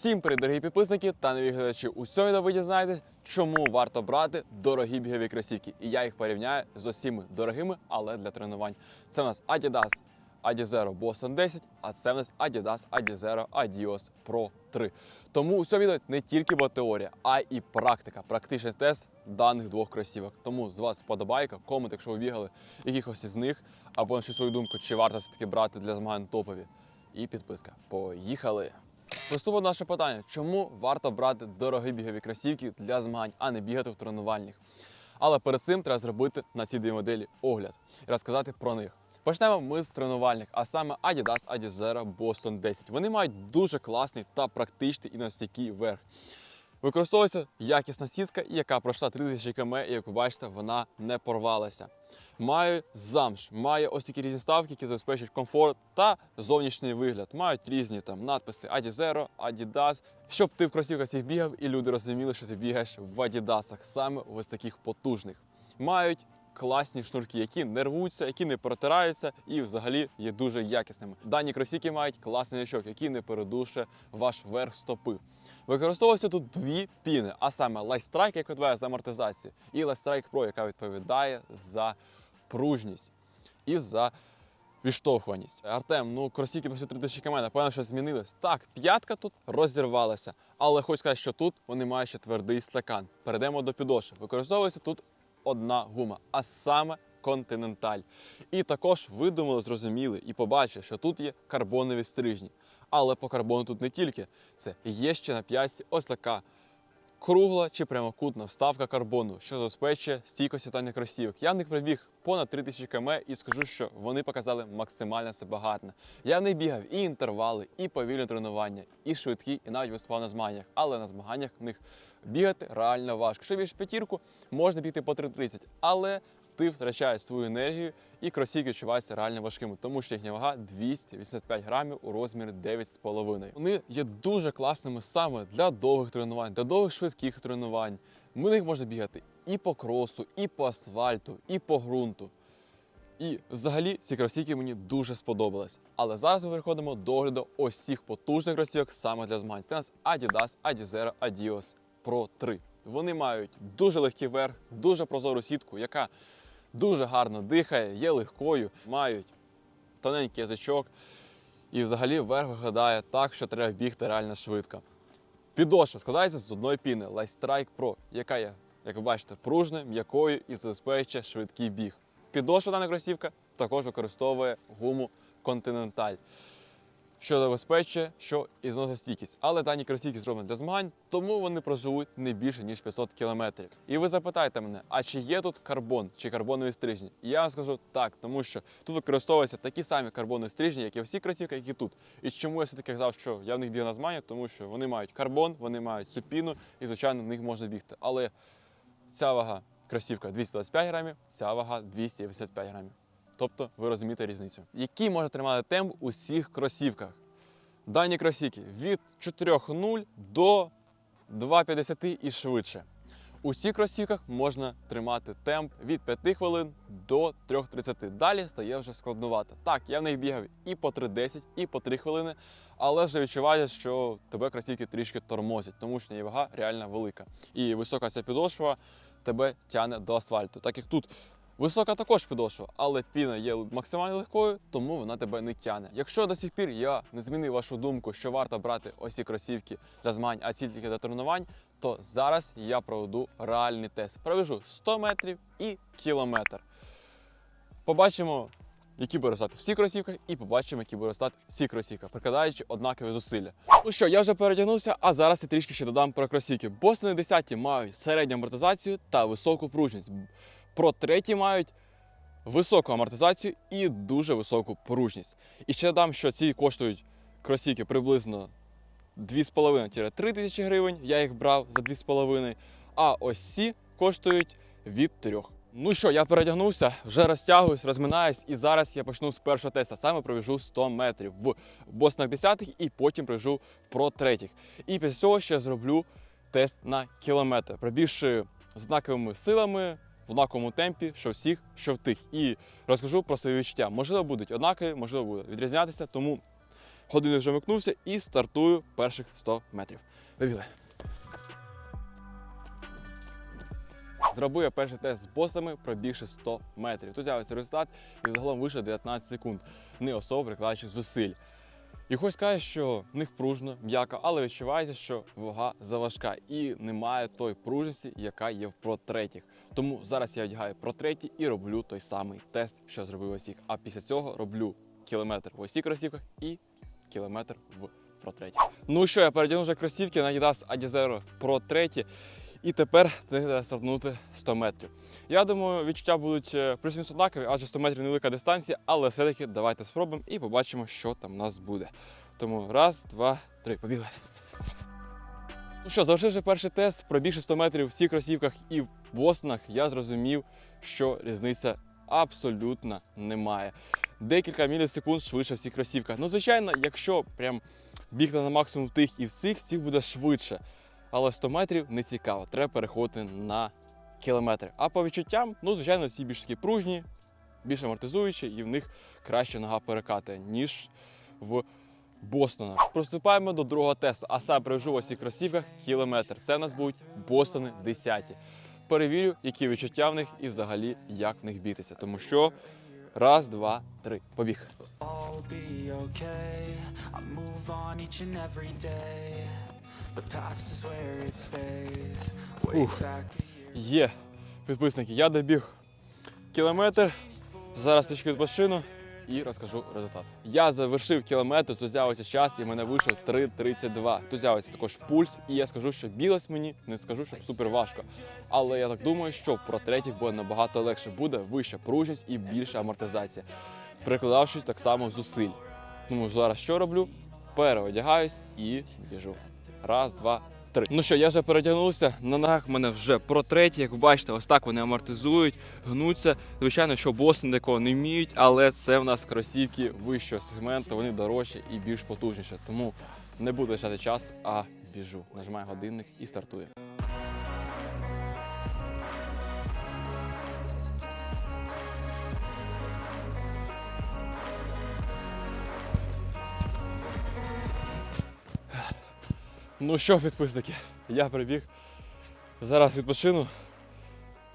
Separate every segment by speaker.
Speaker 1: Всім привіт, дорогі підписники та нові глядачі. У цьому відео ви дізнаєтесь, чому варто брати дорогі бігові кросівки. І я їх порівняю з усіми дорогими, але для тренувань. Це у нас Adidas Adizero Boston 10, а це в нас Adidas Adizero Adios Pro 3. Тому у цьому відео не тільки була теорія, а і практика, практичний тест даних двох кросівок. Тому з вас вподобайка, комент, якщо ви бігали якихось із них, або напишіть свою думку, чи варто все-таки брати для змагань топові. І підписка. Поїхали! Наступне наше питання: чому варто брати дорогі бігові кросівки для змагань, а не бігати в тренувальних? Але перед цим треба зробити на ці дві моделі огляд і розказати про них. Почнемо ми з тренувальних, а саме Adidas Adizero Boston 10. Вони мають дуже класний та практичний і настійкий верх. Використовується якісна сітка, яка пройшла 3000 км, і як ви бачите, вона не порвалася. Має замш, має ось такі різні ставки, які забезпечують комфорт та зовнішній вигляд. Мають різні там надписи Adizero, Adidas, щоб ти в кросівках цих бігав і люди розуміли, що ти бігаєш в Адідасах, саме ось таких потужних. Мають класні шнурки, які не рвуться, які не протираються і взагалі є дуже якісними. Дані кросівки мають класний значок, який не передуше ваш верх стопи. Використовуються тут дві піни, а саме Light Strike, яка відповідає за амортизацію, і Light Strike Pro, яка відповідає за пружність і за відштовхуваність. Артем, ну кросівки після 3000 км, напевно, що змінилось. Так, п'ятка тут розірвалася, але хочу сказати, що тут вони мають ще твердий стакан. Перейдемо до підошви. Використовується тут одна гума, а саме континенталь. І також видумали, зрозуміли і побачили, що тут є карбонові стрижні. Але по карбону тут не тільки. Це є ще на п'ятці ось така кругла чи прямокутна вставка карбону, що забезпечує стійкості сідання кросівок. Я в них прибіг понад 3000 км і скажу, що вони показали максимально себе гарно. Я в них бігав і інтервали, і повільне тренування, і швидкі, і навіть виступав на змаганнях. Але на змаганнях в них бігати реально важко. Якщо більш п'ятірку, можна бігти по 3.30, але ти втрачаєш свою енергію і кросівки відчуваються реально важкими, тому що їхня вага 285 грамів у розмірі 9,5. Вони є дуже класними саме для довгих тренувань, для довгих швидких тренувань. Ми них можна бігати і по кросу, і по асфальту, і по ґрунту. І взагалі ці кросівки мені дуже сподобались. Але зараз ми переходимо до огляду ось цих потужних кросівок саме для змагань. Це у нас Adidas Adizero Adios Pro 3. Вони мають дуже легкий верх, дуже прозору сітку, яка дуже гарно дихає, є легкою, мають тоненький язичок. І взагалі верх виглядає так, що треба бігти реально швидко. Підошва складається з одної піни Light Strike Pro, яка є, як ви бачите, пружною, м'якою і забезпечує швидкий біг. Підошва дана кросівка також використовує гуму Continental, що забезпечує, що і зносостійкість. Але дані кросівки зроблені для змагань, тому вони проживуть не більше ніж 500 кілометрів. І ви запитаєте мене, а чи є тут карбон чи карбонові стрижні? І я вам скажу так, тому що тут використовуються такі самі карбонові стрижні, як і всі кросівки, як і тут. І чому я все-таки казав, що я в них бігав на змагання, тому що вони мають карбон, вони мають цю піну, і звичайно в них можна бігти. Але ця вага кросівка 225 грамів, ця вага 285 грамів. Тобто ви розумієте різницю. Який може тримати темп у всіх кросівках? Дані кросівки від 4.0 до 2.50 і швидше. У всіх кросівках можна тримати темп від 5 хвилин до 3.30. Далі стає вже складнувато. Так, я в них бігав і по 3.10, і по 3 хвилини, але вже відчуваю, що тебе кросівки трішки тормозять, тому що вага реально велика. І висока ця підошва тебе тягне до асфальту. Так як тут Висока також підошва, але піна є максимально легкою, тому вона тебе не тягне. Якщо до сих пір я не змінив вашу думку, що варто брати ось ці кросівки для змагань, а тільки для тренувань, то зараз я проведу реальний тест. Провежу 100 метрів і кілометр. Побачимо, які буде ростати всі кросівках, і побачимо, які буде ростати всі кросівках, прикладаючи однакові зусилля. Ну що, я вже перетягнувся, а зараз я трішки ще додам про кросівки. Бостони 10 мають середню амортизацію та високу пружність. Про треті мають високу амортизацію і дуже високу пружність. І ще додам, що ці коштують кросівки приблизно 2,5-3 тисячі гривень. Я їх брав за 2,5. А ось ці коштують від 3. Ну що, я передягнувся, вже розтягуюсь, розминаюсь, і зараз я почну з першого теста. Саме пробіжу 100 метрів в боснах 10 і потім пробіжу про третіх. І після цього ще зроблю тест на кілометр, пробігши з однаковими силами в однаковому темпі, що всіх, що в тих. І розкажу про свої відчуття. Можливо, будуть однакові, можливо, будуть відрізнятися, тому години вже вмикнувся і стартую перших 100 метрів. Побігли. Зробив я перший тест з босами, пробігши 100 метрів. Тут з'явився результат і загалом вийшло 19 секунд, не особо прикладаючи зусиль. І хоч сказати, що в них пружно, м'яко, але відчувається, що вага заважка і немає той пружності, яка є в про третіх. Тому зараз я одягаю про треті і роблю той самий тест, що зробив осік. А після цього роблю кілометр в осі кросівках і кілометр в про треті. Ну що, я передягнув вже кросівки на Adidas Adizero Pro 3. І тепер треба стартнути 100 метрів. Я думаю, відчуття будуть е, плюс-мінус однакові, адже 100 метрів невелика дистанція, але все-таки давайте спробуємо і побачимо, що там у нас буде. Тому раз, два, три, побігли. Ну що, завершивши перший тест, пробігши 100 метрів в всіх кросівках і в босонах, я зрозумів, що різниця абсолютно немає. Декілька мілісекунд швидше в всіх кросівках. Ну, звичайно, якщо прям бігти на максимум в тих і в цих, цих буде швидше. Але 100 метрів не цікаво, треба переходити на кілометри. А по відчуттям, ну, звичайно, всі більш такі пружні, більш амортизуючі, і в них краще нога перекатує, ніж в Бостонах. Приступаємо до другого тесту, а саме привожу в цих кросівках кілометр. Це у нас будуть Бостони 10. Перевірю, які відчуття в них і взагалі як в них бітися. Тому що раз, два, три. Побіг.
Speaker 2: all be okay. I move on each and every day.
Speaker 1: Ух. Є, підписники, я добіг кілометр. Зараз трішки відпочину і розкажу результат. Я завершив кілометр, тут з'явився час і в мене вийшов 3.32. Тут з'явиться також пульс, і я скажу, що білось мені, не скажу, що супер важко. Але я так думаю, що про третіх буде набагато легше, буде вища пружність і більша амортизація, прикладавши так само зусиль. Тому зараз що роблю? Переодягаюсь і біжу. Раз, два, три. Ну що, я вже перетягнувся. На ногах мене вже про треті. Як ви бачите, ось так вони амортизують, гнуться. Звичайно, що боси такого не вміють, але це в нас кросівки вищого сегменту, вони дорожчі і більш потужніші. Тому не буду лишати час, а біжу. Нажимаю годинник і стартую. Ну що, підписники, я прибіг. Зараз відпочину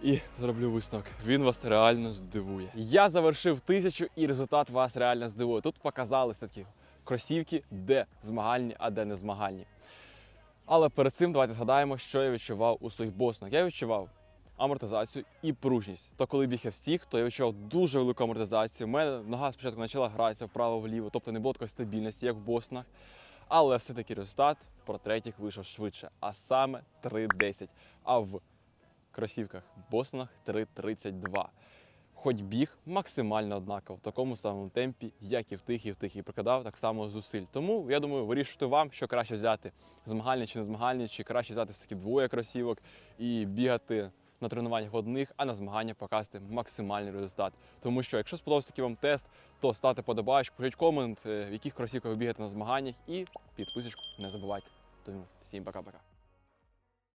Speaker 1: і зроблю висновок. Він вас реально здивує. Я завершив тисячу і результат вас реально здивує. Тут показали такі кросівки, де змагальні, а де не змагальні. Але перед цим давайте згадаємо, що я відчував у своїх боснах. Я відчував амортизацію і пружність. То коли біг я всіх, то я відчував дуже велику амортизацію. У мене нога спочатку почала гратися вправо-вліво, тобто не було такої стабільності, як в боснах. Але все-таки результат про третіх вийшов швидше, а саме 3.10. А в кросівках Босонах 3.32. Хоч біг максимально однаково в такому самому темпі, як і в тих, і в тих, і прикладав так само зусиль. Тому я думаю, вирішуйте вам, що краще взяти змагальні чи не змагальні, чи краще взяти все-таки двоє кросівок і бігати на тренуваннях одних, а на змаганнях показати максимальний результат. Тому що, якщо сподобався такий вам тест, то ставте подобаєчку, пишіть комент, е, в яких кросівках ви бігаєте на змаганнях, і підписочку не забувайте. Тому всім пока-пока.